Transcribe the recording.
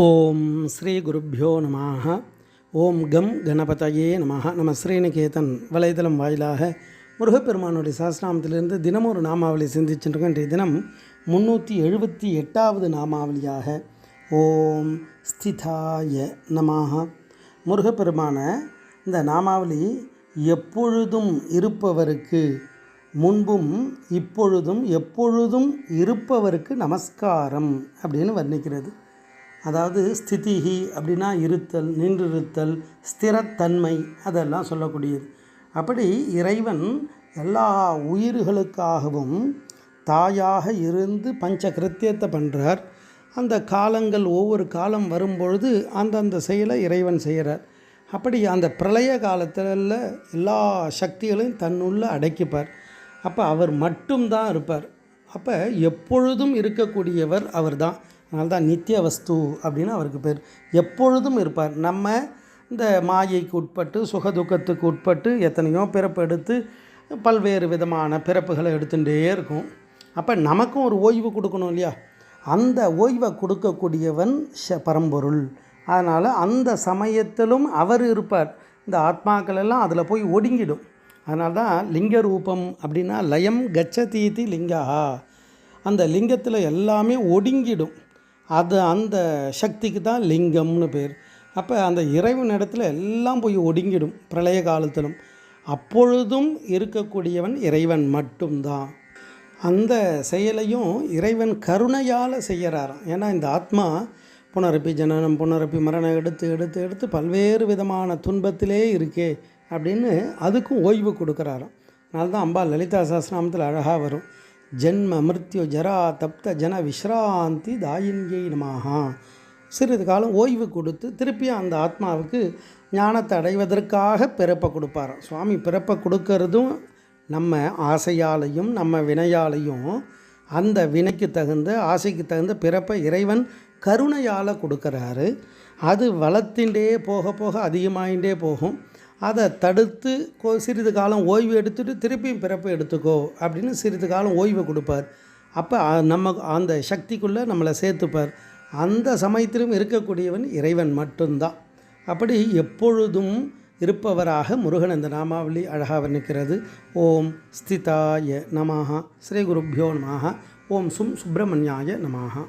ஓம் ஸ்ரீ குருப்பியோ நமः ஓம் கம் கணபதையே நமः நம்ம ஸ்ரீநிகேதன் வலைதளம் வாயிலாக முருகப்பெருமானுடைய சாஸ்திராமத்திலிருந்து தினமும் ஒரு நாமாவளி சிந்திச்சுருக்கோம் இன்றைய தினம் முந்நூற்றி எழுபத்தி எட்டாவது நாமாவளியாக ஓம் ஸ்திதாய நமாக முருகப்பெருமான இந்த நாமாவளி எப்பொழுதும் இருப்பவருக்கு முன்பும் இப்பொழுதும் எப்பொழுதும் இருப்பவருக்கு நமஸ்காரம் அப்படின்னு வர்ணிக்கிறது. அதாவது ஸ்திதிகி அப்படின்னா இருத்தல் நின்றிருத்தல் ஸ்திரத்தன்மை அதெல்லாம் சொல்லக்கூடியது. அப்படி இறைவன் எல்லா உயிர்களுக்காகவும் தாயாக இருந்து பஞ்ச கிருத்தியத்தை பண்ணுறார் அந்த காலங்கள் ஒவ்வொரு காலம் வரும்பொழுது அந்தந்த செயலை இறைவன் செய்கிறார். அப்படி அந்த பிரளய காலத்தில் எல்லா சக்திகளையும் தன்னுள்ளே அடக்கிப்பார். அப்போ அவர் மட்டும்தான் இருப்பார். அப்போ எப்பொழுதும் இருக்கக்கூடியவர் அவர்தான். அதனால தான் நித்திய வஸ்து அப்படின்னு அவருக்கு பேர். எப்பொழுதும் இருப்பார். நம்ம இந்த மாயைக்கு உட்பட்டு சுகதுக்கத்துக்கு உட்பட்டு எத்தனையோ பிறப்பு எடுத்து பல்வேறு விதமான பிறப்புகளை எடுத்துகிட்டே இருக்கும். அப்போ நமக்கும் ஒரு ஓய்வு கொடுக்கணும் இல்லையா? அந்த ஓய்வை கொடுக்கக்கூடியவன் ஷ பரம்பொருள். அதனால் அந்த சமயத்திலும் அவர் இருப்பார். இந்த ஆத்மாக்கள் எல்லாம் அதில் போய் ஒடுங்கிடும். அதனால தான் லிங்க ரூபம் அப்படின்னா லயம் கச்சதீதி லிங்கா அந்த லிங்கத்தில் எல்லாமே ஒடுங்கிடும். அது அந்த சக்திக்கு தான் லிங்கம்னு பேர். அப்போ அந்த இறைவன் இடத்துல எல்லாம் போய் ஒடுங்கிடும் பிரளய காலத்திலும். அப்பொழுதும் இருக்கக்கூடியவன் இறைவன் மட்டும்தான். அந்த செயலையும் இறைவன் கருணையால் செய்கிறாராம். ஏன்னா இந்த ஆத்மா புனரப்பி ஜனனம் புனரப்பி மரணம் எடுத்து எடுத்து எடுத்து பல்வேறு விதமான துன்பத்திலே இருக்கே அப்படின்னு அதுக்கும் ஓய்வு கொடுக்குறாராம். அதனால அம்பா லலிதா சாஸ்திராமத்தில் அழகாக வரும். ஜென்ம மிருத்யு ஜரா தப்த ஜன விஸ்ராந்தி தாயின்யை நமாகா சிறிது காலம் ஓய்வு கொடுத்து திருப்பியும் அந்த ஆத்மாவுக்கு ஞானத்தை அடைவதற்காக பிறப்பை கொடுப்பாராம். சுவாமி பிறப்பை கொடுக்கறதும் நம்ம ஆசையாலையும் நம்ம வினையாலையும் அந்த வினைக்கு தகுந்த ஆசைக்கு தகுந்த பிறப்பை இறைவன் கருணையால் கொடுக்குறாரு. அது வளர்த்தின்றே போக போக அதிகமாகின்றே போகும். அதை தடுத்து கோ சிறிது காலம் ஓய்வு எடுத்துட்டு திருப்பியும் பிறப்பு எடுத்துக்கோ அப்படின்னு சிறிது காலம் ஓய்வு கொடுப்பார். அப்போ நம்ம அந்த சக்திக்குள்ளே நம்மளை சேர்த்துப்பார். அந்த சமயத்திலும் இருக்கக்கூடியவன் இறைவன் மட்டும்தான். அப்படி எப்பொழுதும் இருப்பவராக முருகன் அந்த நாமாவளி அழகாக வர்ணிக்கிறது ஓம் ஸ்திதாய நமாக ஸ்ரீ குருப்பியோ நமாக ஓம் சும் சுப்பிரமணியாய நமாக